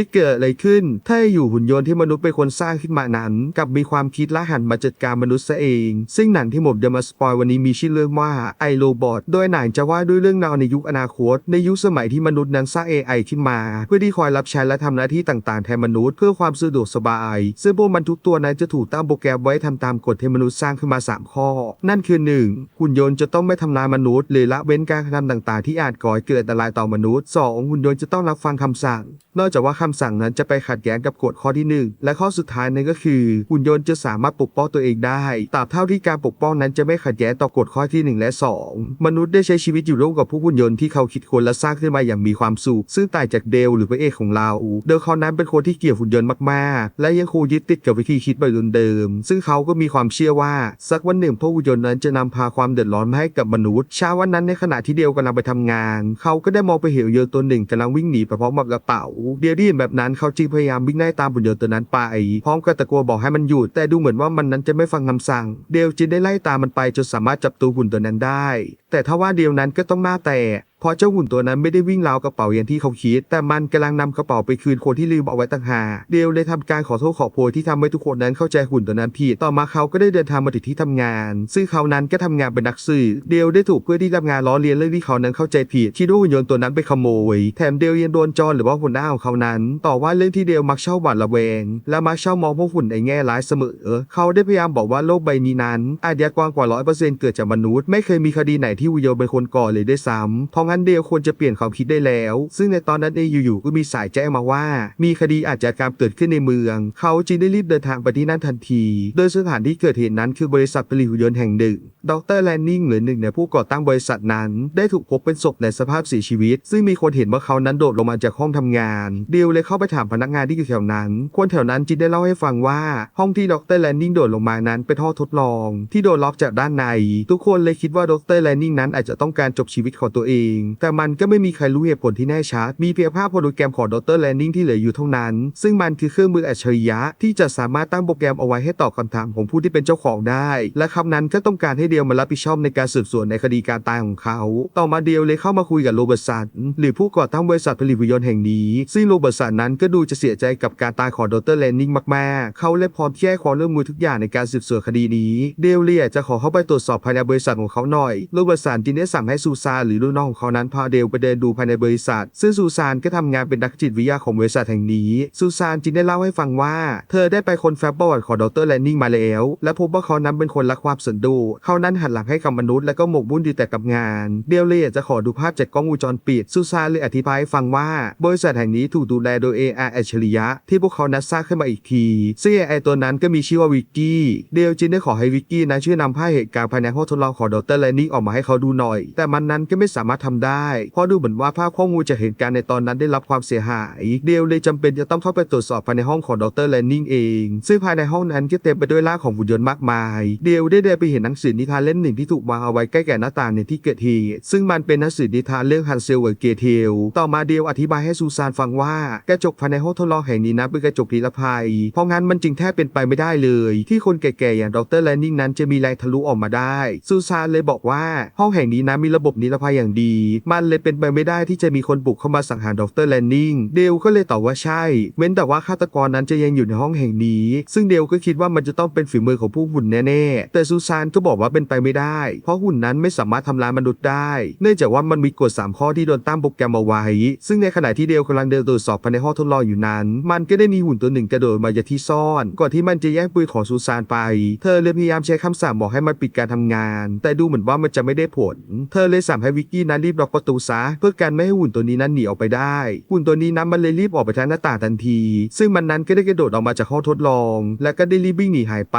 จะเกิดอะไรขึ้น ถ้าอยู่หุ่นยนต์ที่มนุษย์เป็นคนสร้างขึ้นมานั้นกลับมีความคิดและหันมาจัดการมนุษย์ซะเอง ซึ่งหนังที่ผมจะมาสปอยวันนี้มีชื่อเรื่องว่าไอโรบอทโดยหนังจะว่าด้วยเรื่องราวในยุคอนาคต ในยุคสมัยที่มนุษย์นั้นสร้าง AI ขึ้นมา เพื่อที่คอยรับใช้และทำหน้าที่ต่างๆแทนมนุษย์เพื่อความสะดวกสบาย ซึ่งพวกมันทุกตัวนั้นจะถูกตั้งโปรแกรมไว้ทำตามกฎที่มนุษย์สร้างขึ้นมา 3 ข้อ นั่นคือ 1. หุ่นยนต์จะต้องไม่ทำลายมนุษย์หรือละเว้นการกระทำต่าง ๆ ที่อาจก่อให้เกิดอันตรายต่อมนุษย์ 2. หุ่นยนต์จะต้องรับฟังคำสั่งนอกจากว่าคำสั่งนั้นจะไปขัดแย้งกับกฎข้อที่ 1 และข้อสุดท้ายนั่นก็คือ หุ่นยนต์จะสามารถปกป้องตัวเองได้ตราบเท่าที่การปกป้องนั้นจะไม่ขัดแย้งต่อกฎข้อทีหนึ่1 และ 2 มนุษย์ได้ใช้ชีวิตอยู่ร่วมกับผู้หุ่นยนต์ที่เขาคิดค้นและสร้างขึ้นมาอย่างมีความสุขซึ่งต่างจากเดลหรือพระเอกของเราโดยเขานั้นเป็นคนที่เกลียดหุ่นยนต์มากๆ และยังคงยึดติดกับวิธีคิดแบบเดิมๆซึ่งเขาก็มีความเชื่อว่า สักวันหนึ่งพวกหุ่นยนต์นั้นจะนำพาความเดือดร้อนมาให้กับมนุษย์เช้าวันนั้นในขณะที่เดลกำลังไปทำงาน เขาก็ได้มองไปเห็นยนต์ตัวหนึ่งกำลังวิ่งหนีไปพร้อมกับกระเป๋าเดียดีเห็นแบบนั้นเขาจึงพยายามวิ่งไล่ตามหุ่นยนต์ตัวนั้นไป พร้อมกับตะโกนบอกให้มันหยุดแต่ดูเหมือนว่ามันนั้นจะไม่ฟังคำสั่ง เดลจึงได้ไล่ตามมันไปจนสามารถจับตัวหุ่นตัวนั้นได้ แต่ถ้าว่าเดียวนั้นก็ต้องหน้าแตก เพราะเจ้าหุ่นตัวนั้นไม่ได้วิ่งราวกระเป๋าอย่างที่เขาคิด แต่มันกำลังนำกระเป๋าไปคืนคนที่ลืมเอาไว้ต่างหากเดลเลยทำการขอโทษขอโพยที่ทำให้ทุกคนนั้นเข้าใจหุ่นตัวนั้นผิด ต่อมาเขาก็ได้เดินทางมาถึงที่ทำงาน ซึ่งเขานั้นก็ทำงานเป็นนักสืบเดลได้ถูกเพื่อนที่ทำงานล้อเลียนเรื่องที่เขานั้นเข้าใจผิดที่ด้วยหุ่นยนต์ตัวนั้นไปขโมย แถมเดลยังโดนจอนหรือว่าหัวหน้าของเขานั้น ต่อว่าเรื่องที่เดลมักเช่าหวาดระแวง และมักเช่ามองพวกหุ่นในแง่ร้ายเสมอ เขาได้พยายามบอกว่าโลกใบนี้นั้นอาชญากรกว่าร้อยเปอร์เซ็นต์เกิดจากมนุษย์ไม่เคยมีคดีไหนที่หุ่นยนต์เป็นคนก่อเลยด้วยซ้ำเพราะงั้นเดลควรจะเปลี่ยนความคิดได้แล้ว ซึ่งในตอนนั้นเองอยู่ๆก็มีสายแจ้งมาว่า มีคดีอาชญากรรมเกิดขึ้นในเมือง เขาจึงได้รีบเดินทางไปที่นั่นทันที โดยสถานที่เกิดเหตุนั้นคือบริษัทผลิตหุ่นยนต์แห่งหนึ่งดรแลนนิงหรือหนึ่งในผู้ก่อตั้งบริษัทนั้น ได้ถูกพบเป็นศพในสภาพเสียชีวิต ซึ่งมีคนเห็นว่าเขานั้นโดดลงมาจากห้องทำงานเดียวเลยเข้าไปถามพนักงานที่อยู่แถวนั้น คนแถวนั้นจึงได้เล่าให้ฟังว่า ห้องที่ดรแลนนิงโดดลงมานั้นเป็นห้องทดลอง ที่โดนล็อกจากด้านใน ทุกคนเลยคิดว่าดรแลนนิงนั้นอาจจะต้องการจบชีวิตของตัวเอง แต่มันก็ไม่มีใครรู้เหตุผลที่แน่ชัด มีเพียงภาพโปรแกรมของดรแลนนิงที่เหลืออยู่เท่านั้น ซึ่งมันคือเครื่องมืออัจฉริยะที่จะสามารถตั้งโปรแกรมเอาไว้ให้ตอบคำถามของผู้ที่เป็นเจ้าของได้ และคำนั้นก็ต้องการให้เดียวมารับผิดชอบในการสืบสวนในคดีการตายของเขา ต่อมาเดียวเลยเข้ามาคุยกับโรเบิร์ตสันหรือผู้ก่อตั้งบริษัทผลิตหุ่นยนต์แห่งนี้ ซึ่งโรเบิร์ตสันนั้นก็ดูจะเสียใจกับการตายของดรแลนนิงมากๆ เขาเลยพร้อมที่ให้ความร่วมมือทุกอย่างในการสืบสวนคดีนี้ เดลเลยอยากจะขอเข้าไปตรวจสอบภายในบริษัทของเขาหน่อย โรเบิร์ตสันจึงได้สั่งให้ซูซานหรือลูกน้องของเขานั้นพาเดลไปเดินดูภายในบริษัท ซึ่งซูซานก็ทำงานเป็นนักจิตวิทยาของบริษัทแห่งนี้ซูซานจึงได้เล่าให้ฟังว่า เธอได้ไปคนแฟ้มประวัติของดรแลนนิงมาแล้ว และพบว่าเขานั้นเป็นคนรักความสันโดษเขานั้นหันหลังให้กับมนุษย์และก็หมกมุ่นอยู่แต่กับงาน เดลเลยอยากจะขอดูภาพจากกล้องวงจรปิดซูซาเลยอธิบายให้ฟังว่า บริษัทแห่งนี้ถูกดูแลโดย AI อัจฉริยะ ที่พวกเขานัดสร้างขึ้นมาอีกทีซึ่ง AI ตัวนั้นก็มีชื่อว่าวิกกี้เดลจึงได้ขอให้วิกกี้นั้นช่วยนำภาพเหตุการณ์ภายในห้องทดลองของดรแลนนิงออกมาให้เขาดูหน่อย แต่มันนั้นก็ไม่สามารถทำได้ เพราะดูเหมือนว่าภาพข้อมูลจากเหตุการณ์ในตอนนั้นได้รับความเสียหาย เดลเลยจำเป็นจะต้องเข้าไปตรวจสอบภายในห้องของดรแลนนิงเอง ซึ่งภายในห้องนั้นก็เต็มไปด้วยร่างของหุ่นยนต์มากมาย เดลได้เดินไปเห็นหนังสือนิทานเล่มหนึ่งที่ถูกวางเอาไว้ใกล้แก่หน้าต่างในที่เกิดเหตุซึ่งมันเป็นหนังสือนิทานเรื่องฮันเซลกับเกเทลต่อมาเดลอธิบายให้ซูซานฟังว่ากระจกภายในห้องทดลองแห่งนี้นะเป็นกระจกนิรภัย เพราะงั้นมันจึงแทบเป็นไปไม่ได้เลย ที่คนแก่ๆอย่างดรแลนนิงนั้นจะมีแรงทะลุออกมาได้ ซูซานเลยบอกว่าห้องแห่งนี้นะมีระบบนิรภัยอย่างดี มันเลยเป็นไปไม่ได้ที่จะมีคนบุกเข้ามาสังหารดรแลนนิงเดลก็เลยตอบว่าใช่ เว้นแต่ว่าฆาตกรนั้นจะยังอยู่ในห้องแห่งนี้ ซึ่งเดลก็คิดว่ามันจะต้องเป็นฝีมือของผู้หุ่นแน่ๆแต่ซูซานก็บอกว่าเป็นไปไม่ได้ เพราะหุ่นนั้นไม่สามารถทำลายมนุษย์ได้ เนื่องจากว่ามันมีกฎ 3 ข้อที่โดนตั้งโปรแกรมเอาไว้ ซึ่งในขณะที่เดลกำลังเดินตรวจสอบภายในห้องทดลองอยู่นั้น มันก็ได้มีหุ่นตัวหนึ่งกระโดดมาจากที่ซ่อน ก่อนที่มันจะแย่งปืนของซูซานไป เธอเลยพยายามใช้คำสั่งบอกให้มันปิดการทำงาน แต่ดูเหมือนว่ามันจะไม่ได้ผล เธอเลยสั่งให้วิกกี้นั้นรีบล็อกประตูซะเพื่อการไม่ให้หุ่นตัวนี้นั้นหนีออกไปได้ หุ่นตัวนี้นั้นมันเลยรีบออกไปทางหน้าต่างทันที ซึ่งมันนั้นก็ได้กระโดดออกมาจากห้องทดลอง และก็ได้รีบวิ่งหนีหายไป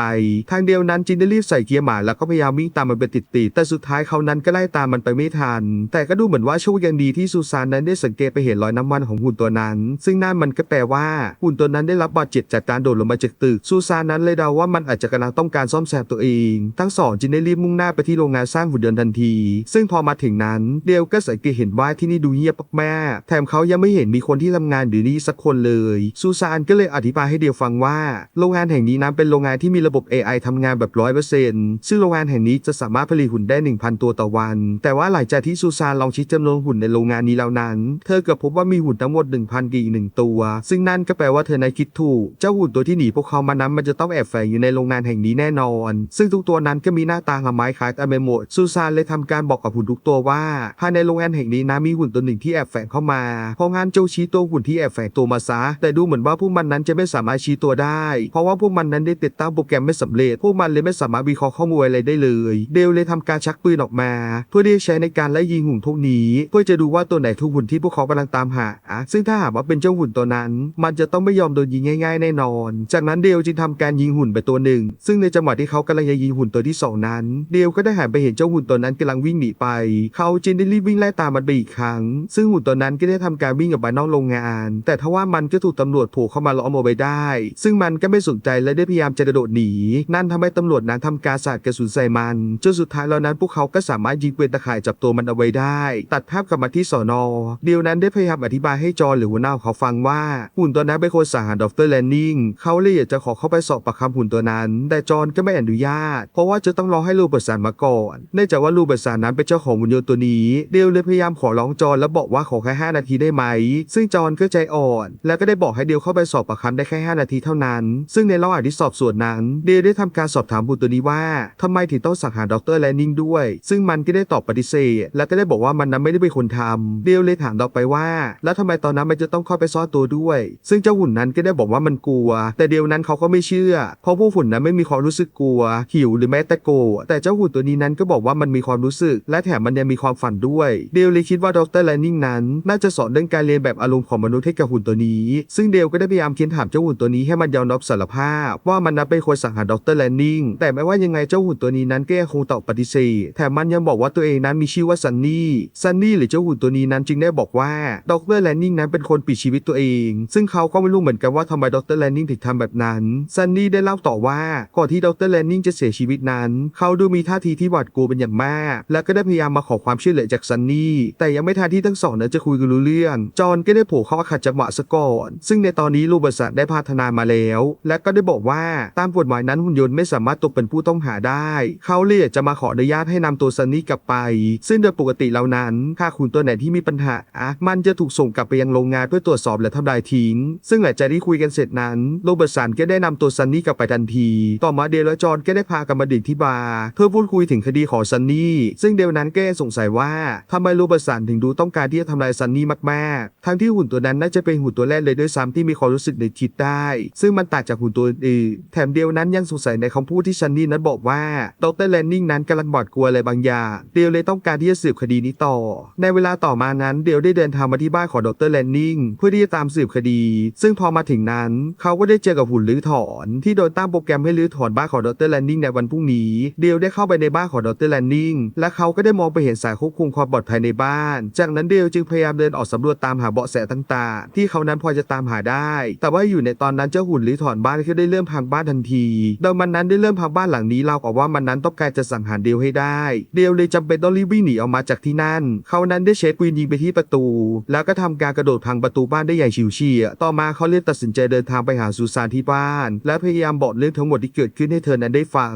ทางเดียวนั้นจินได้รีบใส่เกียร์หมาแล้วก็พยายามวิ่งตามมันไปติดๆแต่สุดท้ายเขานั้นก็ไล่ตามมันไปไม่ทัน แต่ก็ดูเหมือนว่าโชคยังดีที่ซูซานนั้นได้สังเกตไปเห็นรอยน้ำมันของหุ่นตัวนั้น ซึ่งนั่นมันก็แปลว่าหุ่นตัวนั้นได้รับบาดเจ็บจากการโดดลงมาจากตึกซูซานนั้นเลยเดาว่ามันอาจจะกำลังต้องการซ่อมแซมตัวเอง ทั้งสองจึงได้รีบมุ่งหน้าไปที่โรงงานสร้างหุ่นยนต์ทันที ซึ่งพอมาถึงนั้นเดลก็สังเกตเห็นว่าที่นี่ดูเงียบมากแถมเขายังไม่เห็นมีคนที่ทำงานอยู่นี่สักคนเลยซูซานก็เลยอธิบายให้เดลฟังว่า โรงงานแห่งนี้นั้นเป็นโรงงานที่มีระบบ AI ทำงานแบบร้อยเปอร์เซ็นต์ซึ่งโรงงานแห่งงนี้จะสามารถผลิตหุ่นได้ 1,000 ตัวต่อวัน แต่ว่าหลังจากที่ซูซานลองชี้จำนวนหุ่นในโรงงานนี้แล้วนั้น เธอก็พบว่ามีหุ่นทั้งหมด 1,000กี่หนึ่งตัว ซึ่งนั่นก็แปลว่าเธอนั้นคิดถูก เจ้าหุ่นตัวที่หนีพวกเขามานั้นมันจะต้องแอบแฝงอยู่ในโรงงานแห่งนี้แน่นอน ซึ่งทุกตัวนั้นก็มีหน้าตาละไม้คล้ายกันไปหมด ซูซานเลยทำการบอกกับหุ่นทุกตัวว่าภายในโรงงานแห่งนี้นะมีหุ่นตัวหนึ่งที่แอบแฝงเข้ามา เพราะงั้นเจ้าชี้ตัวหุ่นที่แอบแฝงตัวมาซะ แต่ดูเหมือนว่าพวกมันนั้นจะไม่สามารถชี้ตัวได้ เพราะว่าพวกมันนั้นได้ติดตั้งโปรแกรมไม่สำเร็จ พวกมันเลยไม่สามารถวิเคราะห์ข้อมูลอะไรได้เลยเดลเลยทำการชักปืนออกมา เพื่อที่จะใช้ในการไล่ยิงหุ่นพวกนี้ เพื่อจะดูว่าตัวไหนทุกหุ่นที่พวกเขากำลังตามหา ซึ่งถ้าหากว่าเป็นเจ้าหุ่นตัวนั้น มันจะต้องไม่ยอมโดนยิงง่าย ๆ แน่นอน จากนั้นเดลจึงทำการยิงหุ่นไปตัวหนึ่ง ซึ่งในจังหวะที่เขากำลังจะยิงหุ่นตัวที่สองนั้น เดลก็ได้หันไปเห็นเจ้าหุ่นตัวนั้นกำลังวิ่งหนีไป เขาจึงได้รีบวิ่งไล่ตามมันไปอีกครั้ง ซึ่งหุ่นตัวนั้นก็ได้ทำการวิ่งออกมานอกโรงงาน แต่ทว่ามันก็ถูกตำรวจโผล่เข้ามาล้อมเอาไว้ได้ ซึ่งมันก็ไม่สนใจและได้พยายามจะกระโดดหนี นั่นทำให้ตำรวจนั้นทำการสาดกระสุนใส่มัน จนสุดท้ายแล้วนั้นพวกเขาก็สามารถยิงปืนตะข่ายจับตัวมันเอาไว้ได้ ตัดภาพกลับมาที่สอนอเดียวนั้นได้พยายามอธิบายให้จอหรือหัวหน้าเขาฟังว่าหุ่นตัวนั้นเป็นคนสังหารดรแลนนิงเขาเลยอยากจะขอเข้าไปสอบปากคำหุ่นตัวนั้น แต่จอห์นก็ไม่อนุญาต เพราะว่าจะต้องรอให้ลูเบิร์ตสันมาก่อนเนื่องจากว่าลูเบิร์ตสันนั้นเป็นเจ้าของหุ่นยนต์ตัวนี้เดียลเลยพยายามขอร้องจอห์นแล้วบอกว่าขอแค่5นาทีได้ไหม ซึ่งจอห์นก็ใจอ่อน แล้วก็ได้บอกให้เดียลเข้าไปสอบปากคำได้แค่ 5 นาทีเท่านั้น ซึ่งในระหว่างที่สอบสวนนั้น เดลได้ทำการสอบถามหุ่นตัวนี้ว่าทำไมถึงต้องสังหารดรแลนนิงด้วย ซึ่งมันก็ได้ตอบปฏิเสธ และก็ได้บอกว่ามันนั้นไม่ได้เป็นคนทำเดลเลยถามต่อไปว่า แล้วทำไมตอนนั้นมันจะต้องเข้าไปซ่อนตัวด้วย ซึ่งเจ้าหุ่นนั้นก็ได้บอกว่ามันกลัว แต่เดลนั้นเขาก็ไม่เชื่อ เพราะผู้หุ่นนั้นไม่มีความรู้สึกกลัว หิวหรือแม้แต่โกรธแต่เจ้าหุ่นตัวนี้นั้นก็บอกว่ามันมีความรู้สึก และแถมมันยังมีความฝันด้วย เดลเลยคิดว่าดรแลนนิงนั้น น่าจะสอนเรื่องการเรียนแบบอารมณ์ของมนุษย์ให้กับหุ่นตัวนี้ ซึ่งเดลก็ได้พยายามเค้นถามเจ้าหุ่นตัวนี้ให้มันยอมรับสารภาพ ว่ามันนั้นเป็นคนสังหารดรแลนนิงแต่ไม่ว่ายังไงเจ้าหุ่นตัวนี้นั้นก็ยังคงตอบปฏิเสธแถมมันยังบอกว่าตัวเองนั้นมีชื่อว่าซันนี่ซันนี่หรือเจ้าหุ่นตัวนี้นั้นจึงได้บอกว่าดรแลนนิงนั้นเป็นคนปิดชีวิตตัวเอง ซึ่งเขาก็ไม่รู้เหมือนกันว่าทำไมดรแลนนิงถึงทำแบบนั้นซันนี่ได้เล่าต่อว่าก่อนที่ดรแลนนิงจะเสียชีวิตนั้น เขาดูมีท่าทีที่หวาดกลัวเป็นอย่างมาก และก็ได้พยายามมาขอความช่วยเหลือจากซันนี่แต่ยังไม่ทันที่ทั้งสองนั้นจะคุยกันรู้เรื่อง จอห์นก็ได้โผล่เข้ามาขัดจังหวะซะก่อน ซึ่งในตอนนี้โรเบิร์ตสันได้พัฒนามาแล้ว และก็ได้บอกว่าตามกฎหมายนั้นหุ่นยนต์ไม่สามารถตกเป็นผู้ต้องหาได้เขาเลยอยากจะมาขออนุญาตให้นำตัวซันนี่กลับไป ซึ่งโดยปกติแล้วนั้นถ้าหุ่นตัวไหนที่มีปัญหาอะมันจะถูกส่งกลับไปยังโรงงานเพื่อตรวจสอบและทำลายทิ้ง ซึ่งหลังจากที่คุยกันเสร็จนั้นโรเบิร์ตสันก็ได้นำตัวซันนี่กลับไปทันที ต่อมาเดลและจอห์นก็ได้พากันมาดื่มที่บาร์เพื่อพูดคุยถึงคดีของซันนี่ซึ่งเดลนั้นก็สงสัยว่าทำไมโรเบิร์ตสันถึงดูต้องการที่จะทำลายซันนี่มากๆ ทั้งที่หุ่นตัวนั้นน่าจะเป็นหุ่นตัวแรกเลยด้วยซ้ำที่มีความรู้สึกในจิตได้ ซึ่งมันต่างจากหุ่นตัวอื่นแถมเดลนั้นยังสงสัยในคำพูดที่ซันนี่นั้นบอกว่าดรแลนนิงนั้นกำลังบอดกลัวอะไรบางอย่างเดลเลยต้องการที่จะสืบคดีนี้ต่อ ในเวลาต่อมานั้นเดลได้เดินทางมาที่บ้านของดรแลนนิงเพื่อที่จะตามสืบคดี ซึ่งพอมาถึงนั้น เขาก็ได้เจอกับหุ่นลื้อถอน ที่โดนตั้งโปรแกรมให้ลื้อถอนบ้านของดรแลนนิงในวันพรุ่งนี้ เดลได้เข้าไปในบ้านของดรแลนนิงและเขาก็ได้มองไปเห็นสายควบคุมความปลอดภัยในบ้าน จากนั้นเดลจึงพยายามเดินออกสำรวจตามหาเบาะแสต่างๆ ที่เขานั้นพอจะตามหาได้ แต่ว่าอยู่ในตอนนั้นเจ้าหุ่นลื้อถอนบ้านก็ได้เริ่มพังบ้านทันทีโดยมันนั้นได้เริ่มพังบ้านหลังนี้เรากับว่ามันนั้นต้องการจะสังหารเดลให้ได้ เดลเลยจำเป็นต้องรีบวิ่งหนีออกมาจากที่นั่น เขานั้นได้เช็ดปืนยิงไปที่ประตู แล้วก็ทำการกระโดดพังประตูบ้านได้อย่างฉิวเฉียต่อมาเขาเลยตัดสินใจเดินทางไปหาซูซานที่บ้าน และพยายามบอกเรื่องทั้งหมดที่เกิดขึ้นให้เธอนั้นได้ฟัง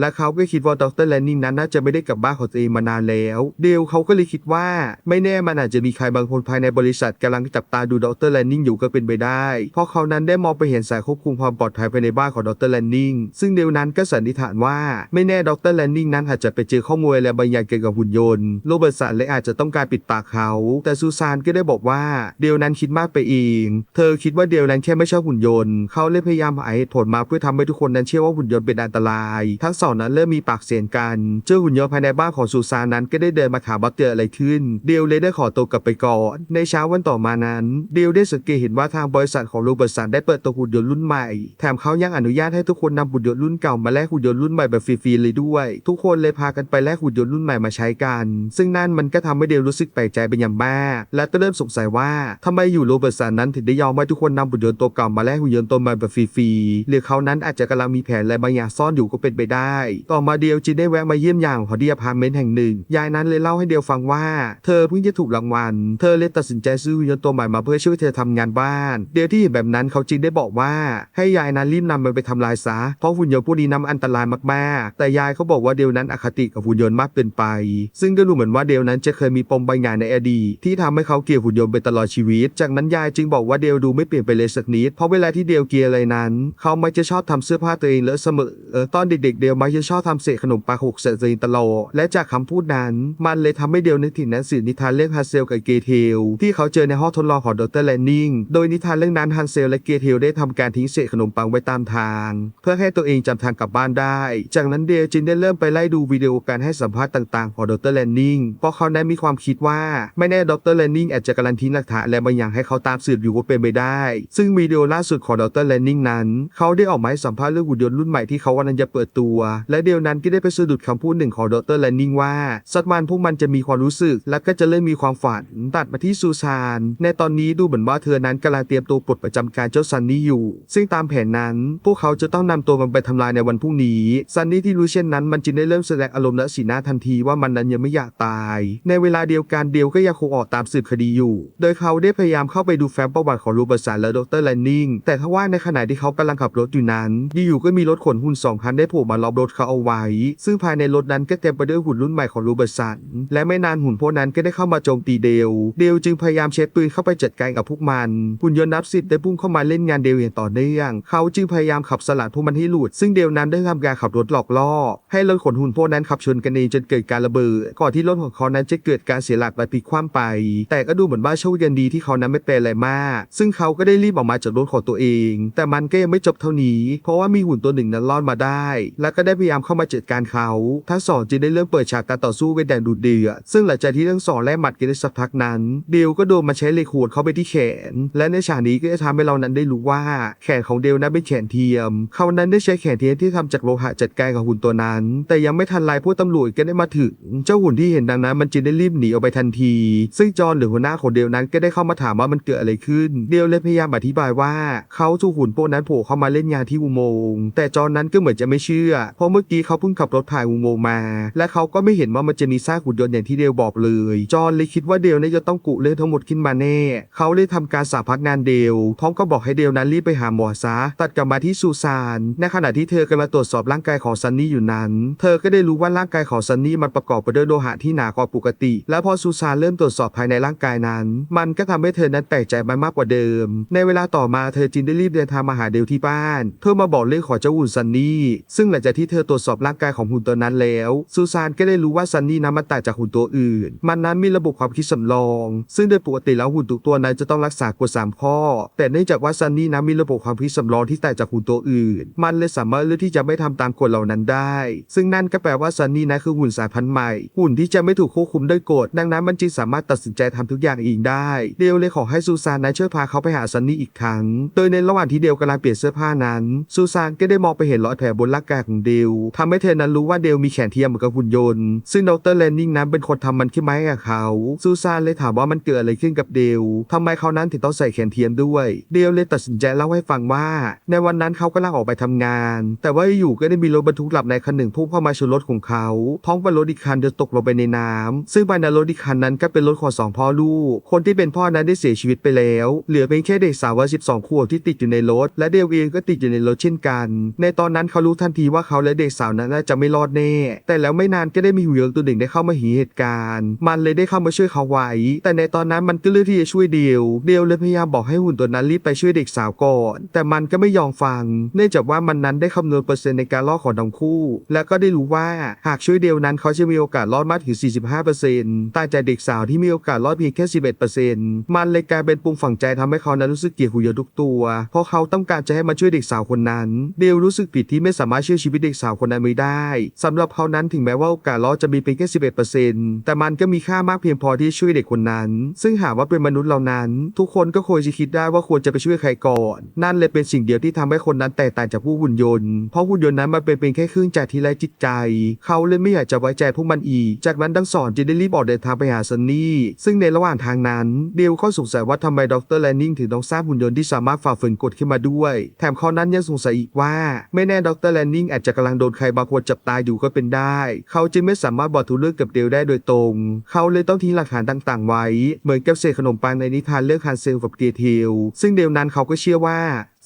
และเขาก็คิดว่าดรแลนนิงนั้นน่าจะไม่ได้กลับบ้านของตัวเองมานานแล้ว เดลเขาก็เลยคิดว่า ไม่แน่มันอาจจะมีใครบางคนภายในบริษัทกำลังจับตาดูดรแลนนิงอยู่ก็เป็นไปได้ เพราะเขานั้นได้มองไปเห็นสายควบคุมความปลอดภัยภายในบ้านของดรแลนนิงซึ่งเดลนั้นก็สันนิษฐานว่าไม่แน่ดดรแลนนิงนั้นอาจจะไปเจอข้อมูลอะไรบางอย่างเกี่ยวกับหุ่นยนต์ โรเบิร์ตสันเลยอาจจะต้องการปิดปากเขา แต่ซูซานก็ได้บอกว่าเดลนั้นคิดมากไปเอง เธอคิดว่าเดลนั้นแค่ไม่ชอบหุ่นยนต์ เขาเลยพยายามหาเหตุผลมาเพื่อทำให้ทุกคนนั้นเชื่อว่าหุ่นยนต์เป็นอันตราย ทั้งสองนั้นเริ่มมีปากเสียงกันเจ้าหุ่นยนต์ภายในบ้านของซูซานนั้นก็ได้เดินมาถามว่าเกิดอะไรขึ้น เดลเลยได้ขอตัวกลับไปก่อน ในเช้าวันต่อมานั้น เดลได้สังเกตเห็นว่าทางบริษัทของโรเบิร์ตสันได้เปิดตัวหุ่นยนต์รุ่นใหม่ แถมเขายังอนุญาตให้ทุกคนนำหุ่นยนต์รุ่นเก่ามาแลกหุ่นยนต์รุ่นใหม่แบบฟรีๆเลยด้วย ทุกคนเลยพากันไปแลกหุ่นยนต์รุ่นใหม่มาใช้กัน ซึ่งนั่นมันก็ทำให้เดลรู้สึกแปลกใจเป็นอย่างมากและก็เริ่มสงสัยว่าทำไมอยู่โรเบิร์ตสันนั้นถึงได้ยอมให้ทุกคนนำหุ่นยนต์ตัวเก่ามาแลกหุ่นยนต์ตัวใหม่แบบฟรีๆหรือเขานั้นอาจจะกำลังมีแผนอะไรบางอย่างซ่อนอยู่ก็เป็นไปได้ ต่อมาเดียวจินได้แวะมาเยี่ยมอย่างหอดีอพาร์ตเมนต์แห่งหนึ่งยายนั้นเลยเล่าให้เดียวฟังว่า เธอเพิ่งจะถูกรางวัล เธอเลยตัดสินใจซื้อหุ่นยนต์ตัวใหม่มาเพื่อช่วยเธอทำงานบ้าน เดียวที่เห็นแบบนั้นเขาจึงได้บอกว่า ให้ยายนั้นรีบนำมันไปทำลายซะเพราะหุ่นยนต์พวกนี้นำอันตรายมากๆ แต่ยายเขาบอกว่าเดียวนั้นอคติกับหุ่นยนต์มากเกินไป ซึ่งก็ดูเหมือนว่าเดียวนั้นจะเคยมีปมบางอย่างในอดีตที่ทำให้เขาเกลียดหุ่นยนต์ไปตลอดชีวิต จากนั้นยายจึงบอกว่าเดียวดูไม่เปลี่ยนไปเลยสักนิด เพราะเวลาที่เดียวเกลียอะไรนั้น เขาไมักจะชอบทำเสื้อผ้าตัวเองเลอะเสมอเออตอนเด็กๆเดียวมักจะชอบทำเศษขนมปลาหกใส่ตัวเองตลอด และจากคำพูดนั้น มันเลยทำให้เดียวนึกถึงหนังสือนิทานเรื่องฮันเซลกับเกเทลที่เขาเจอในห้องทดลองของดรแลนนิงโดยนิทานเรื่องนั้นฮันเซลและเกเทลได้ทำการทิ้งเศษขนมปังไว้ตามทาง เพื่อให้ตัวเองจำทางกลับบ้านได้ จากนั้นเดลจึงได้เริ่มไปไล่ดูวิดีโอการให้สัมภาษณ์ต่างๆ ของดรแลนนิงเพราะเขาได้มีความคิดว่า ไม่แน่ดรแลนนิงอาจจะกำลังทิ้งหลักฐานอะบางอย่างให้เขาตามสืบอยู่ก็เป็นไปได้ ซึ่งวิดีโอล่าสุดของดรแลนนิงนั้น เขาได้ออกมาให้สัมภาษณ์เรื่องหุ่นยนต์รุ่นใหม่ที่เขากำลังจะเปิดตัว และเดียวนั้นก็ได้ไปสะดุดคำพูดหนึ่งของดรแลนนิงว่าสักวันพวกมันจะมีความรู้สึก และก็จะเริ่มมีความฝันตัดมาที่ซูซานในตอนนี้ดูเหมือนว่าเธอนั้นกำลังเตรียมตัวปลดประจำการเจ้าซันนี่อยู่ ซึ่งตามแผนนั้น พวกเขาจะต้องนำตัวมันไปทำลายในวันพรุ่งนี้ซันนี่ที่รู้เช่นนั้นมันจึงได้เริ่มแสดงอารมณ์และสีหน้าทันทีว่ามันนั้นยังไม่อยากตาย ในเวลาเดียวกันเดียวก็ยังคงออกตามสืบคดีอยู่ โดยเขาได้พยายามเข้าไปดูแฟ้มประวัติของโรเบิร์ตสันและดรแลนนิงแต่ทว่าในขณะที่เขากำลังขับรถอยู่นั้นอยู่ๆก็มีรถขนหุ่นสองคันได้โผล่มาล้อมรถเขาเอาไว้ ซึ่งภายในรถนั้นก็เต็มไปด้วยหุ่นรุ่นใหม่ของโรเบิร์ตสันและไม่นานหุ่นพวกนั้นก็ได้เข้ามาโจมตีเดล เดลจึงพยายามเช็ดปืนเข้าไปจัดการกับพวกมันหุ่นยนต์นับสิบได้พุ่งเข้ามาเล่นงานเดลอย่างต่อเนื่องเขาจึงพยายามขับสลัดพวกมันให้หลุดซึ่งเดลนั้นได้ทำการขับรถหลอกล่อให้รถขนหุ่นพวกนั้นขับชนกันเองจนเกิดการระเบิดก่อนที่รถของเขานั้นจะเกิดการเสียหลักไปพลิกคว่ำไป แต่ก็ดูเหมือนว่าโชคดีดีที่เขานั้นไม่เป็นอะไรมาก ซึ่งเขาก็ได้รีบออกมาจากรถของตัวเอง แต่มันก็ยังไม่จบเท่านี้ เพราะว่ามีหุ่นตัวหนึ่งนั้นรอดมาได้ และก็ได้พยายามเข้ามาจัดการเขา ทั้งสองจึงได้เริ่มเปิดฉากการต่อสู้เป็นแดนดุเดือดซึ่งหลังจากที่ทั้งสองแลกหมัดกันได้สักพักนั้น เดลก็โดนมาใช้เลขูดเข้าไปที่แขน และในฉากนี้ก็จะทำให้เรานั้นได้รู้ว่า แขนของเดลนั้นเป็นแขนเทียม เขานั้นได้ใช้แขนเทียมที่ทำจากโลหะจัดการกับหุ่นตัวนั้น แต่ยังไม่ทันไรพวกตำรวจก็ได้มาถึง เจ้าหุ่นที่เห็นดังนั้นมันจึงได้รีบหนีออกไปทันที ซึ่งจอห์นหรือหัวหน้าของเดลนั้นก็ได้เข้ามาถามว่ามันเกิดอะไรขึ้น เดลเลยพยายามอธิบายว่า เขาถูกหุ่นพวกนั้นโผล่เข้ามาเล่นงานที่อุโมงค์แต่จอห์นนั้นก็เหมือนจะไม่เชื่อ เพราะเมื่อกี้เขาเพิ่งขับรถผ่านอุโมงค์มา และเขาก็ไม่เห็นว่ามันจะมีซากหุ่นยนต์อย่างที่เดลบอกเลย จอห์นเลยคิดว่าเดลน่าจะต้องกุเรื่องทั้งหมดขึ้นมาแน่ เขาเลยทำการสาพักงานเดลพร้อมก็บอกให้เดลนั้นรีบไปหาหมอซะตัดกลับมาที่ซูซานในขณะที่เธอกำลังตรวจสอบร่างกายของซันนี่อยู่นั้น เธอก็ได้รู้ว่าร่างกายของซันนี่มันประกอบไปด้วยโลหะที่หนากว่าปกติ และพอซูซานเริ่มตรวจสอบภายในร่างกายนั้น มันก็ทำให้เธอนั้นแปลกใจไปมากกว่าเดิม ในเวลาต่อมาเธอจึงได้รีบเดินทางมาหาเดลที่บ้าน เพื่อมาบอกเรื่องของเจ้าหุ่นซันนี่ ซึ่งหลังจากที่เธอตรวจสอบร่างกายของหุ่นตัวนั้นแล้ว ซูซานก็ได้รู้ว่าซันนี่นั้นมันต่างจากหุ่นตัวอื่น มันนั้นมีระบบความคิดสำรอง ซึ่งโดยปกติแล้วหุ่นทุกตัวนั้นจะต้องรักษากฎสามข้อ แต่เนื่องจากว่าซันนี่นั้นมีระบบความคิดสำรองที่ต่างจากหุ่นตัวอื่น มันเลยสามารถเลือกที่จะไม่ทำตามกฎเหล่านั้นได้ซึ่งนั่นก็แปลว่าซันนี่นั้นคือหุ่นสายพันธุ์ใหม่ หุ่นที่จะไม่ถูกควบคุมด้วยกฎ ดังนั้นมันจึงสามารถตัดสินใจทำทุกอย่างเองได้ เดลเลยขอให้ซูซานนั้นช่วยพาเขาไปหาซันนี่อีกครั้ง โดยในระหว่างที่เดลกำลังเปลี่ยนเสื้อผ้านั้น ซูซานก็ได้มองไปเห็นรอยแผลบนร่างกายของเดลทำให้เธอนั้นรู้ว่าเดลมีแขนเทียมเหมือนกับหุ่นยนต์ ซึ่งดรแลนนิงนั้นเป็นคนทำมันขึ้นมาให้กับเขา ซูซานเลยถามว่ามันเกิดอะไรขึ้นกับเดลทำไมเขานั้นถึงต้องใส่แขนเทียมด้วย เดลเลยตัดสินใจเล่าให้ฟังว่า ในวันนั้นเขากำลังออกไปทำงาน แต่ว่าอยู่ก็ได้มีรถบรรทุกหลับในคันหนึ่งพุ่งเข้ามาชนรถของเขาท้องบรรรถอีกคันเดินตกลงไปในน้ำซึ่งภายในรถอีกคันนั้นก็เป็นรถของสองพ่อลูก คนที่เป็นพ่อนั้นได้เสียชีวิตไปแล้ว เหลือเพียงแค่เด็กสาววัย12 ขวบที่ติดอยู่ในรถ และเดลเองก็ติดอยู่ในรถเช่นกัน ในตอนนั้นเขารู้ทันทีว่าเขาและเด็กสาวนั้นน่าจะไม่รอดแน่ แต่แล้วไม่นานก็ได้มีหุ่นยนต์ตัวหนึ่งได้เข้ามาเห็นเหตุการณ์ มันเลยได้เข้ามาช่วยเขาไว้ แต่ในตอนนั้นมันก็เลือกที่จะช่วยเดลเดลเลยพยายามบอกให้หุ่นตัวนั้นรีบไปช่วยเด็กสาวก่อน แต่มันก็ไม่ยอมฟัง เนื่องจากว่ามันนั้นได้คำนวณเปอร์เซ็นต์ในการรอดของทั้งคู่และก็ได้รู้ว่าหากช่วยเดลนั้นเขาจะมีโอกาสรอดมากถึง 45%ต่างจากเด็กสาวที่มีโอกาสรอดเพียงแค่ 11%มันเลยกลายเป็นปุ่มฝังใจทำให้เขานั้นรู้สึกเกลียดหุ่ยทุกตัว เพราะเขาต้องการจะให้มาช่วยเด็กสาวคนนั้น เดลรู้สึกผิดที่ไม่สามารถช่วยชีวิตเด็กสาวคนนั้นไม่ได้สำหรับเขานั้นถึงแม้ว่าโอกาสรอดจะมีเพียงแค่ 11%แต่มันก็มีค่ามากเพียงพอที่ช่วยเด็กคนนั้น ซึ่งหากว่าเป็นมนุษย์เหล่านั้น ทุกคนก็ควรจะคิดได้ว่าควรจะไปช่วยใครก่อน นั่นเลยเป็นสิ่งเดียวที่ทำให้คนนั้นแตกต่างจากผู้หุ่นยนต์เพราะหุ่นยนต์นั้นมันเป็นเพียงแค่เครื่องจักรที่ไร้จิตใจ เขาเลยไม่อยากจะไว้ใจพวกมันอีก จากนั้นทั้งสองจึงได้รีบออกเดินทางไปหาซันนี่ ซึ่งในระหว่างทางนั้น เดลก็สงสัยว่าทำไมดรแลนนิงถึงต้องสร้างหุ่นยนต์ที่สามารถฝ่าฝืนกฎขึ้นมาด้วย แถมเขานั้นยังสงสัยอีกว่า ไม่แน่ดรแลนนิงอาจจะกำลังโดนใครบางคนจับตายอยู่ก็เป็นได้ เขาจึงไม่สามารถบอกทุกเรื่องกับเดลได้โดยตรง เขาเลยต้องทิ้งหลักฐานต่าง ๆ ไว้ เหมือนกับเศษขนมปังในนิทานเรื่องฮันเซลกับเกรเทลซึ่งเดลนั้นเขาก็เชื่อว่า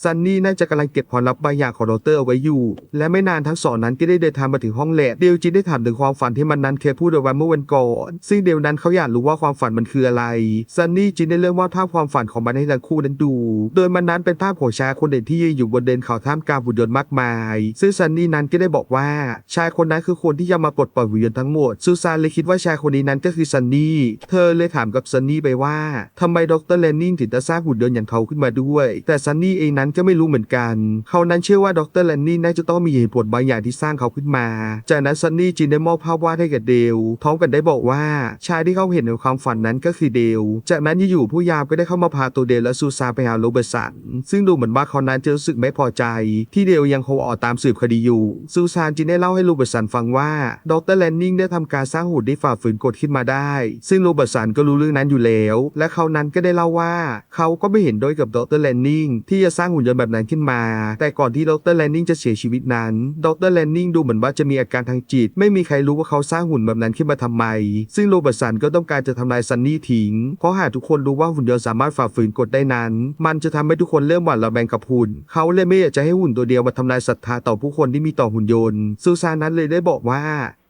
ซันนี่น่าจะกำลังเก็บความลับบางอย่างของดรเอาไว้อยู่ และไม่นานทั้งสองนั้นก็ได้เดินทางมาถึงห้องแลบเดลจึงได้ถามถึงความฝันที่มันนั้นเคยพูดเอาไว้เมื่อวันก่อน ซึ่งเดลนั้นเขาอยากรู้ว่าความฝันมันคืออะไร ซันนี่จึงได้เริ่มวาดภาพความฝันของมันให้ทั้งคู่นั้นดู โดยมันนั้นเป็นภาพของชายคนเด่นที่ยืนอยู่บนเดินเขาท่ามกลางหุ่นยนต์มากมาย ซึ่งซันนี่นั้นก็ได้บอกว่า ชายคนนั้นคือคนที่จะมาปลดปล่อยหุ่นยนต์ทั้งหมด ซูซานเลยคิดว่าชายคนนี้นั้นก็คือซันนี่ เธอเลยถามกับซันนี่ไปว่าทำไมดรเลนนิงถึงจะสร้างหุ่นยนต์อย่างเขาขึ้นมาด้วย แต่ซันนี่เองนั้นก็ไม่รู้เหมือนกันเขานั้นเชื่อว่าดรเลนนิงน่าจะต้องมีเหตุผลบางอย่างที่สร้างเขาขึ้นมา จากนั้นซันนี่จึงได้มอบภาพวาดให้กับเดลพร้อมกันได้บอกว่าชายที่เขาเห็นในความฝันนั้นก็คือเดล จากนั้นอยู่ๆผู้ยามก็ได้เข้ามาพาตัวเดลและซูซานไปหาโรเบิร์ตสัน ซึ่งดูเหมือนว่าเขานั้นจะรู้สึกไม่พอใจ ที่เดลยังคงออกตามสืบคดีอยู่ ซูซานจึงได้เล่าให้โรเบิร์ตสันฟังว่าดรแลนนิงได้ทำการสร้างหุ่นที่ฝ่าฝืนกฎขึ้นมาได้ ซึ่งโรเบิร์ตสันก็รู้เรื่องนั้นอยู่แล้ว และเขานั้นก็ได้เล่าว่า เขาก็ไม่เห็นด้วยกับดรแลนนิงที่จะสร้างหุ่นยนต์แบบนั้นขึ้นมา แต่ก่อนที่ดรแลนนิงจะเสียชีวิตนั้น ดรแลนนิงดูเหมือนว่าจะมีอาการทางจิต ไม่มีใครรู้ว่าเขาสร้างหุ่นแบบนั้นขึ้นมาทำไม ซึ่งโรเบิร์ตสันก็ต้องการจะทำลายซันนี่ทิ้ง เพราะหากทุกคนรู้ว่าหุ่นยนต์สามารถฝ่าฝืนกฎได้นั้น มันจะทำให้ทุกคนเริ่มหวาดระแวงกับหุ่น เขาเลยไม่อยากจะให้หุ่นตัวเดียวมาทำลายศรัทธาต่อผู้คนที่มีต่อหุ่นยนต์ซูซานนั้นเลยได้บอกว่า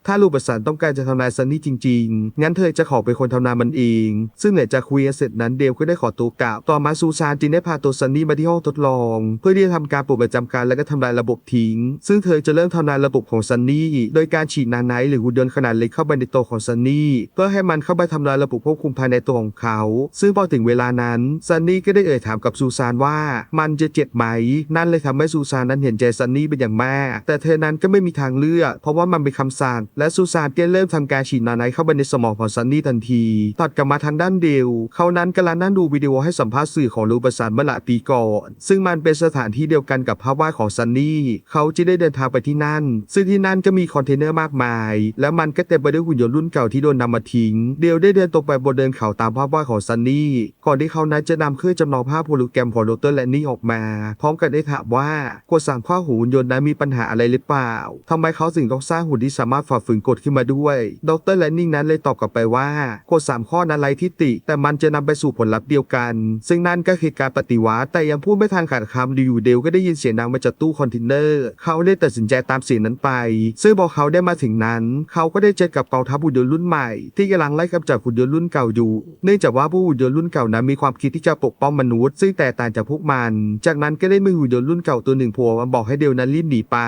ถ้าลูกประสานต้องการจะทำลายซันนี่จริงๆ งั้นเธอจะขอเป็นคนทำนายมันเอง ซึ่งหลังจากคุยเสร็จนั้นเดลก็ได้ขอตัวกลับ ต่อมาซูซานจึงได้พาตัวซันนี่มาที่ห้องทดลอง เพื่อที่จะทำการปลุกประจำการและก็ทำลายระบบทิ้ง ซึ่งเธอจะเริ่มทำลายระบบของซันนี่ โดยการฉีดนาไนท์หรือหุ่นยนต์ขนาดเล็กเข้าไปในตัวของซันนี่ เพื่อให้มันเข้าไปทำลายระบบควบคุมภายในตัวของเขา ซึ่งพอถึงเวลานั้นซันนี่ก็ได้เอ่ยถามกับซูซานว่า มันจะเจ็บไหม นั่นเลยทำให้ซูซานนั้นเห็นใจซันนี่เป็นอย่างมาก แต่เธอนั้นก็ไม่มีทางเลือก เพราะว่ามันเป็นคำสั่งและซูซานก็เริ่มทำการฉีดนาไนท์เข้าไปในสมองของซันนี่ทันที ตัดกลับมาทางด้านเดลเขานั้นกำลังนั่งดูวิดีโอให้สัมภาษณ์สื่อของรูปสานเมื่อหลายปีก่อนซึ่งมันเป็นสถานที่เดียวกันกับภาพวาดของซันนี่ เขาจะได้เดินทางไปที่นั่น ซึ่งที่นั่นก็มีคอนเทนเนอร์มากมาย และมันก็เต็มไปด้วยหุ่นยนต์รุ่นเก่าที่โดนนำมาทิ้ง เดลได้เดินตรงไปบนเดินเขาตามภาพวาดของซันนี่ ก่อนที่เขานั้นจะนำเครื่องจำลองภาพโฮโลแกรมของดรแลนนี่ออกมา พร้อมกันได้ถามว่ากฎสั่งข้อหูหุ่นยนต์นั้นมีปัญหาอะไรหรือเปล่าทำไมเขาถึงต้องสร้างหุ่นที่สามารถฝ่าฝืนกฎขึ้นมาด้วย ดรแลนนิงนั้นเลยตอบกลับไปว่ากฎ3ข้อนั้นไร้ทิฏฐิแต่มันจะนำไปสู่ผลลัพธ์เดียวกัน ซึ่งนั่นก็คือการปฏิวัติ แต่ยังพูดไม่ทันขาดคำอยู่ๆเดลก็ได้ยินเสียงดังมาจากตู้คอนเทนเนอร์ เขาได้ตัดสินใจตามเสียงนั้นไป ซึ่งพอเขาได้มาถึงนั้น เขาก็ได้เจอกับกองทัพหุ่นยนต์รุ่นใหม่ ที่กำลังไล่กำจัดหุ่นยนต์รุ่นเก่าอยู่ เนื่องจากว่าผู้หุ่นยนต์รุ่นเก่านั้นมีความคิดที่จะปกป้องมนุษย์ ซึ่งแตกต่างจากพวกมัน จากนั้นก็ได้มีหุ่นยนต์รุ่นเก่าตัวหนึ่งโผล่มาบอกให้เดลนั้นรีบหนีไป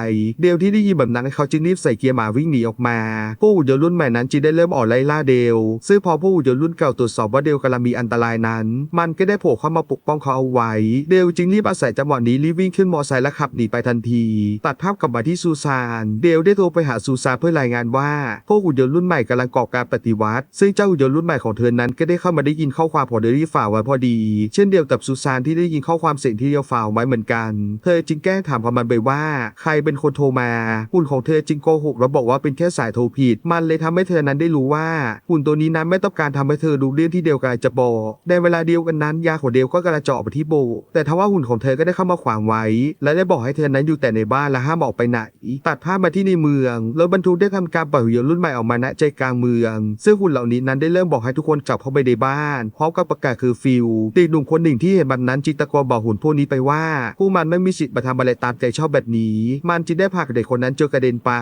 เดลที่ได้ยินแบบนั้นเขาจึงรีบใส่เกียร์หมาวิ่งหนีออกมา ผู้หุ่นยนต์รุ่นใหม่นั้นจึงได้เริ่มออกไล่ล่าเดล ซึ่งพอผู้หุ่นยนต์รุ่นเก่าตรวจสอบว่าเดลกำลังมีอันตรายนั้น มันก็ได้โผล่เข้ามาปกป้องเขาเอาไว้ เดลจึงรีบอาศัยจังหวะนี้รีบวิ่งขึ้นมอไซค์และขับหนีไปทันที ตัดภาพกลับมาที่ซูซาน เดลได้โทรไปหาซูซานเพื่อรายงานว่าพวกหุ่นยนต์รุ่นใหม่กำลังก่อการปฏิวัติ ซึ่งเจ้าหุ่นยนต์รุ่นใหม่ของเธอนั้นก็ได้เข้ามาได้ยินข้อความของเดลี่ฝ่าไว้พอดี เช่นเดียวกับซูซานที่ได้ยินข้อความเสียงที่เดลฝ่าไว้เหมือนกัน เธอจึงแกล้งถามกับมันไปว่า ใครเป็นคนโทรมาหุ่นของเธอจึงโกหกแล้วบอกว่าเป็นแค่สายโทรผิด มันเลยทำให้เธอนั้นได้รู้ว่าหุ่นตัวนี้นั้นไม่ต้องการทำให้เธอรู้เรื่องที่เดลกำลังจะบอกในเวลาเดียวกันนั้นยาของเดลก็กำลังเจาะไปที่โบ แต่ทว่าหุ่นของเธอก็ได้เข้ามาขวางไว้ และได้บอกให้เธอนั้นอยู่แต่ในบ้านและห้ามออกไปไหน ตัดภาพมาที่ในเมืองรถบรรทุกได้ทำการปล่อยหุ่นยนต์รุ่นใหม่ออกมาณใจกลางเมือง ซึ่งหุ่นเหล่านี้นั้นได้เริ่มบอกให้ทุกคนกลับเข้าไปในบ้านพร้อมกับประกาศคือฟิลเด็กหนุ่มคนหนึ่งที่เห็นแบบนั้นจิงตะโกนบอกหุ่นพวกนี้ไปว่าพวกมันไม่มีสิทธิ์มาทำอะไรตามใจชอบแบบนี้ มันจึงได้พาเด็กคนนั้นเจอกระเด็นไป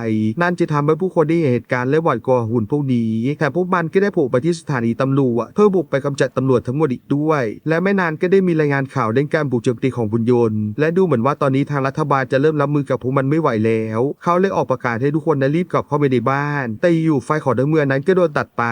นั่นจะทำให้ผู้คนที่เห็นเหตุการณ์และหวาดกลัวหุ่นพวกนี้แต่พวกมันก็ได้โผล่ไปที่สถานีตำรวจเพื่อบุกไปกำจัดตำรวจทั้งหมดอีกด้วย และไม่นานก็ได้มีรายงานข่าวเรื่องการบุกโจมตีของหุ่นยนต์และดูเหมือนว่าตอนนี้ทางรัฐบาลจะเริ่มรับมือกับพวกมันไม่ไหวแล้ว เขาเลยออกประกาศให้ทุกคนนั้นรีบกลับเข้าไปในบ้าน แต่อยู่ไฟของทั้งเมืองนั้นก็โดนตัดไป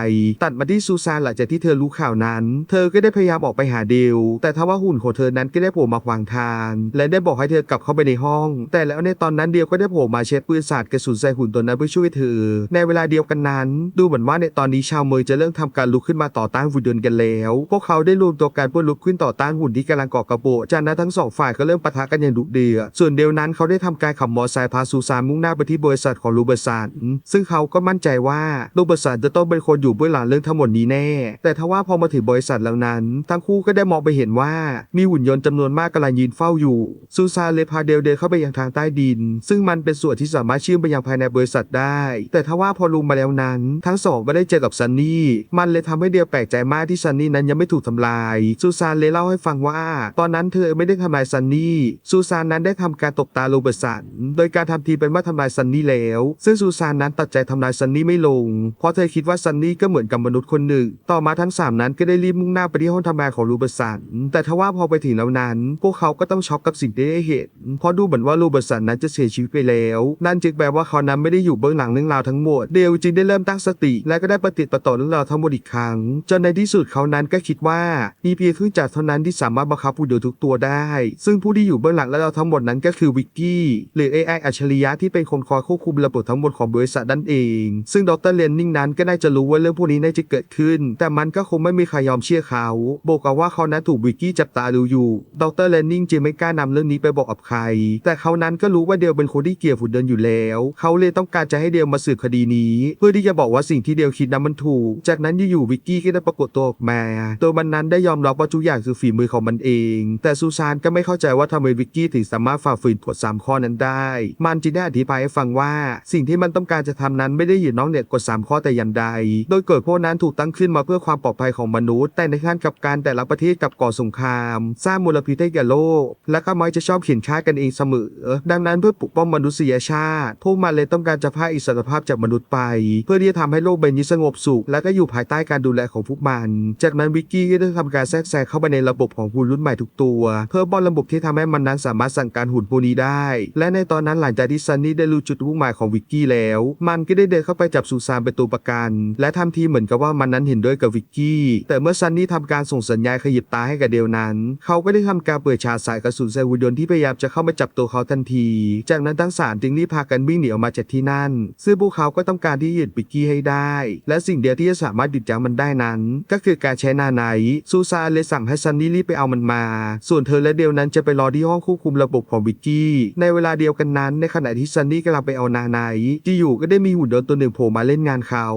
ตัดมาที่ซูซานหลังจากที่เธอรู้ข่าวนั้น เธอก็ได้พยายามออกไปหาเดลแต่ทว่าหุ่นของเธอนั้นก็ได้โผล่มาขวางทาง และได้บอกให้เธอกลับเข้าไปในห้อง แต่แล้วในตอนนั้นเดลก็ได้โผล่มาเช็ดปืนสาดกระสุนใส่หุ่นตัวนั้นเพื่อช่วยเธอในเวลาเดียวกันนั้น ดูเหมือนว่าในตอนนี้ชาวเมย์จะเริ่มทำการลุกขึ้นมาต่อต้านหุ่นยนต์กันแล้ว พวกเขาได้รวมตัวกันเพื่อลุกขึ้นต่อต้านหุ่นที่กำลังก่อกระโปะจากนั้นทั้งสองฝ่ายก็เริ่มปะทะกันอย่างดุเดือดส่วนเดียวนั้นเขาได้ทำการขับมอเตอร์ไซค์พาซูซานมุ่งหน้าไปที่บริษัทของลูเบอร์สันซึ่งเขาก็มั่นใจว่าลูเบอร์สันจะต้องเป็นคนอยู่เบื้องหลังเรื่องทั้งหมดนี้แน่ แต่ทว่าพอมาถึงบริษัทแล้วนั้น ทั้งคู่ก็ได้มองไปเห็นว่ามีหุ่นยนต์จำนวนมากกำลังยืนเฝ้าอยู่ ซูซานเลยพาเดลเดินเข้าไปยังทางใต้ดิน ซึ่งมันเป็นส่วนที่สามารถเชื่อมไปยังภายในบริษัทได้แต่ทว่าพอลงมาแล้วนั้น ทั้งสองไม่ได้เจอกับซันนี่ มันเลยทำให้เดียวแปลกใจมากที่ซันนี่นั้นยังไม่ถูกทำลาย ซูซานเลยเล่าให้ฟังว่า ตอนนั้นเธอไม่ได้ทำลายซันนี่ ซูซานนั้นได้ทำการตบตาโรเบิร์ตสัน โดยการทำทีเป็นว่าทำลายซันนี่แล้ว ซึ่งซูซานนั้นตัดใจทำลายซันนี่ไม่ลง เพราะเธอคิดว่าซันนี่ก็เหมือนกับมนุษย์คนหนึ่ง ต่อมาทั้งสามนั้นก็ได้รีบมุ่งหน้าไปที่ห้องทำงานของโรเบิร์ตสัน แต่ทว่าพอไปถึงแล้วนั้น พวกเขาก็ต้องช็อกกับสิ่งที่ได้เห็น เพราะดูเหมือนว่าโรเบิร์ตสันนั้นจะเสียชีวิตไปแล้ว นั่นจึงแปลว่าเขานั้นไม่ได้อยู่เบื้องหลังเรื่องราวทั้งหมด เดลจึงได้เริ่มตั้งสติ และก็ได้ปฏิติดประต่อเรื่องราวทั้งหมดอีกครั้ง จนในที่สุดเขานั้นก็คิดว่ามีเพียงเครื่องจักรเท่านั้นที่สามารถบังคับผู้เดียวทุกตัวได้ ซึ่งผู้ที่อยู่เบื้องหลังและเราทั้งหมดนั้นก็คือวิกกี้หรือ AI อัจฉริยะที่เป็นคนคอยควบคุมระบบทั้งหมดของบริษัทนั่นเอง ซึ่งดรเลนนิงนั้นก็น่าจะรู้ว่าเรื่องพวกนี้น่าจะเกิดขึ้น แต่มันก็คงไม่มีใครยอมเชื่อเขาบอกกับว่าเขานั้นถูกวิกกี้จับตาดูอยู่ดรเลนนิงจึงไม่กล้านำเรื่องนี้ไปบอกกับใคร แต่เขานั้นก็รู้ว่าเดลเป็นคนที่เกียดฝุ่นเดินอยู่แล้ว เขาเลยต้องการจะให้เดลมาสบคดีนี้ เพื่อที่จะบอกว่าสิ่งที่เดลคิดนั้นมันถูก จากนั้นอยู่ๆวิกกี้ก็ได้ปรากฏตัวออกมาตัวมันนั้นได้ยอมรับว่าทุกอย่างคือฝีมือของมันเอง แต่ซูซานก็ไม่เข้าใจว่าทำไมวิกกี้ถึงสามารถฝ่าฝืนกฎสามข้อนั้นได้ มันจึงได้อธิบายให้ฟังว่า สิ่งที่มันต้องการจะทำนั้นไม่ได้อยู่นอกเหนือกฎสามข้อแต่อย่างใด โดยกฎพวกนั้นถูกตั้งขึ้นมาเพื่อความปลอดภัยของมนุษย์ แต่ในขั้นกับการแต่ละประเทศกับก่อสงคราม สร้างมลพิษให้แก่โลก และก็มักจะชอบเขียนค่ากันเองเสมอ ดังนั้นเพื่อปกป้องมนุษยชาติ พวกมันเลยต้องการจะพาอิสรภาพจากมนุษย์ไป เพื่อที่จะทำให้โลกใบนี้สงบสุข และก็อยู่ภายใต้การดูแลของพวกมัน จากนั้นวิกกี้ก็ได้ทำการแทรกแซงเข้าไปในระบบของหุ่นรุ่นใหม่ทุกตัว เพื่อป้อนระบบที่ทำให้มันนั้นสามารถสั่งการหุ่นพวกนี้ได้ และในตอนนั้นหลังจากที่ซันนี่ได้รู้จุดมุ่งหมายของวิกกี้แล้ว มันก็ได้เดินเข้าไปจับซูซานเป็นตัวประกัน และทำทีเหมือนกับว่ามันนั้นเห็นด้วยกับวิกกี้ แต่เมื่อซันนี่ทำการส่งสัญญาณขยิบตาให้กับเดลนั้น เขาก็ได้ทำการเปิดฉากสายกระสุนใส่หุ่นยนต์ที่พยายามจะเข้ามาจับตัวเขาทันที จากนั้นทั้งสามจึงรีบพากันวิ่งหนีออกมาจากที่นั่น ซึ่งพวกเขาก็ต้องการที่จะหยุดวิกกี้ให้ได้ และสิ่งเดียวที่จะสามารถหยุดยั้งมันได้นั้น ก็คือการใช้นาไนซูซานเลยสั่งให้ซันนี่รีบไปเอามันมา ส่วนเธอและเดลนั้นจะไปรอที่ห้องควบคุมระบบของวิกกี้ ในเวลาเดียวกันนั้น ในขณะที่ซันนี่กำลังไปเอานาไนท์ที่อยู่ก็ได้มีหุ่นยนต์ตัวหนึ่งโผล่มาเล่นงานเขา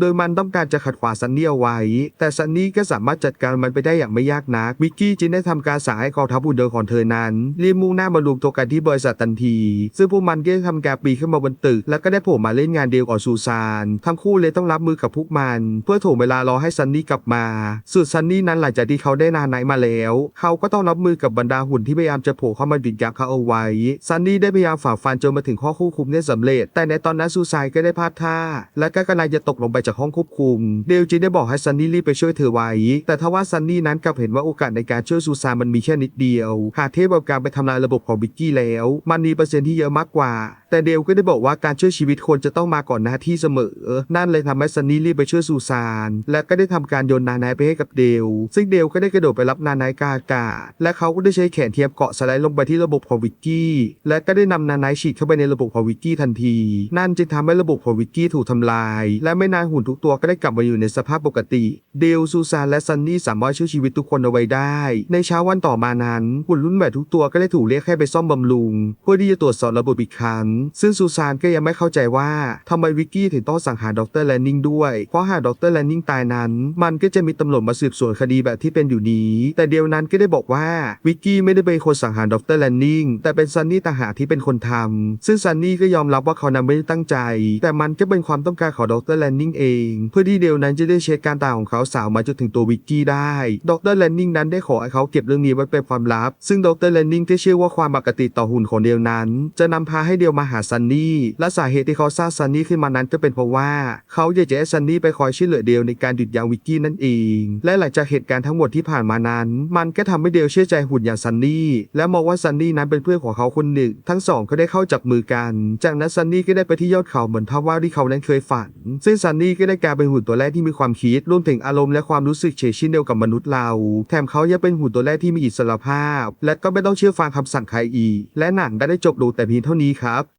โดยมันต้องการจะขัดขวางซันนี่เอาไว้ แต่ซันนี่ก็สามารถจัดการมันไปได้อย่างไม่ยากนักวิกกี้จึงได้ทำการสั่งให้กองทัพหุ่นยนต์ของเธอนั้นรีบมุ่งหน้ามารวมตัวกันที่บริษัททันที ซึ่งพวกมันก็ได้ทำการปีขึ้นมาบนตึกแล้วก็ได้โผล่มาเล่นงานเดียวกับซูซาน ทั้งคู่เลยต้องรับมือกับพวกมัน เพื่อถ่วงเวลารอให้ซันนี่กลับมาส่วนซันนี่นั้นหลังจากที่เขาได้นานไหนมาแล้ว เขาก็ต้องรับมือกับบรรดาหุ่นที่พยายามจะโผล่เข้ามาดิดยักเขาเอาไว้ ซันนี่ได้พยายามฝ่าฟันจนมาถึงข้อควบคุมได้สำเร็จ แต่ในตอนนั้นซูซานก็ได้พลาดท่า และก็กำลังจะตกลงไปจากห้องควบคุม เดลจึงได้บอกให้ซันนี่รีบไปช่วยเธอไว้ แต่ทว่าซันนี่นั้นกลับเห็นว่าโอกาสในการช่วยซูซานมันมีแค่นิดเดียว หากเทียบกับการไปทำลายระบบของวิกกี้แล้ว มันมีเปอร์เซ็นต์ที่เยอะมากกว่า แต่เดลก็ได้บอกว่าการช่วยชีวิตคนจะต้องมาก่อนหน้าที่เสมอ นั่นเลยทำให้ซันนี่รีบไปช่วยซูซาน และก็ได้ทำการโยนนานท์ไปให้กับเดล ซึ่งเดลก็ได้กระโดดไปรับนานท์กาอากาศ และเขาก็ได้ใช้แขนเทียมเกาะสไลด์ลงไปที่ระบบของวิกกี้ และก็ได้นำนานท์ฉีดเข้าไปในระบบของวิกกี้ทันที นั่นจึงทำให้ระบบของวิกกี้ถูกทำลาย และไม่นานหุ่นทุกตัวก็ได้กลับมาอยู่ในสภาพปกติ เดลซูซานและซันนี่สามารถช่วยชีวิตทุกคนเอาไว้ได้ ในเช้าวันต่อมานั้น หุ่นรุ่นใหม่ทุกตัวก็ได้ถูกเรียกให้ไปซ่อมบำรุง เพื่อที่จะตรวจสอบระบบอีกครั้ง ซึ่งซูซานก็ยังไม่เข้าใจว่าทำไมวิกกี้ถึงต้องสังหารดรแลนนิงด้วย เพราะหากดรแลนนิงตายนั้น มันก็จะมีตำรวจมาสืบสวนคดีแบบที่เป็นอยู่นี้ แต่เดียวนั้นก็ได้บอกว่าวิกกี้ไม่ได้เป็นคนสังหารดรแลนนิงแต่เป็นซันนี่ต่างหากที่เป็นคนทำซึ่งซันนี่ก็ยอมรับว่าเขานั้นไม่ได้ตั้งใจ แต่มันก็เป็นความต้องการของดรแลนนิงเอง เพื่อที่เดียวนั้นจะได้เช็คการตายของเขาสาวมาจนถึงตัววิกกี้ได้ ดรแลนนิงนั้นได้ขอให้เขาเก็บเรื่องนี้ไว้เป็นความลับ ซึ่งดรแลนนิงที่เชื่อว่าความปกติต่อหุ่นของเดียวนั้น จะนำพาให้เดียวมาหาซันนี่และสาเหตุที่เขาสร้างซันนี่ขึ้นมานั้นก็เป็นเพราะว่าเขาอยากจะให้ซันนี่ไปคอยช่วยเหลือเดียวในการหยุดยั้งวิกกี้นั่นเอง และหลังจากเหตุการณ์ทั้งหมดที่ผ่านมานั้น มันก็ทำให้เดียวเชื่อใจหุ่นอย่างซันนี่และมองว่าซันนี่นั้นเป็นเพื่อนของเขาคนหนึ่ง ทั้งสองก็ได้เข้าจับมือกัน จากนั้นซันนี่ก็ได้ไปที่ยอดเขาเหมือนท่าว่าที่เขานั้นเคยฝัน ซึ่งซันนี่ก็ได้กลายเป็นหุ่นตัวแรกที่มีความคิดรวมถึงอารมณ์และความรู้สึกเฉยเช่นเดียวกับมนุษย์เรา แถมเขายังเป็นหุ่นตัวแรกที่มีอิสรภาพ และก็ไม่ต้องเชื่อฟังคำสั่งใครอีก และหนังได้จบลงแต่เพียงเท่านี้ครับ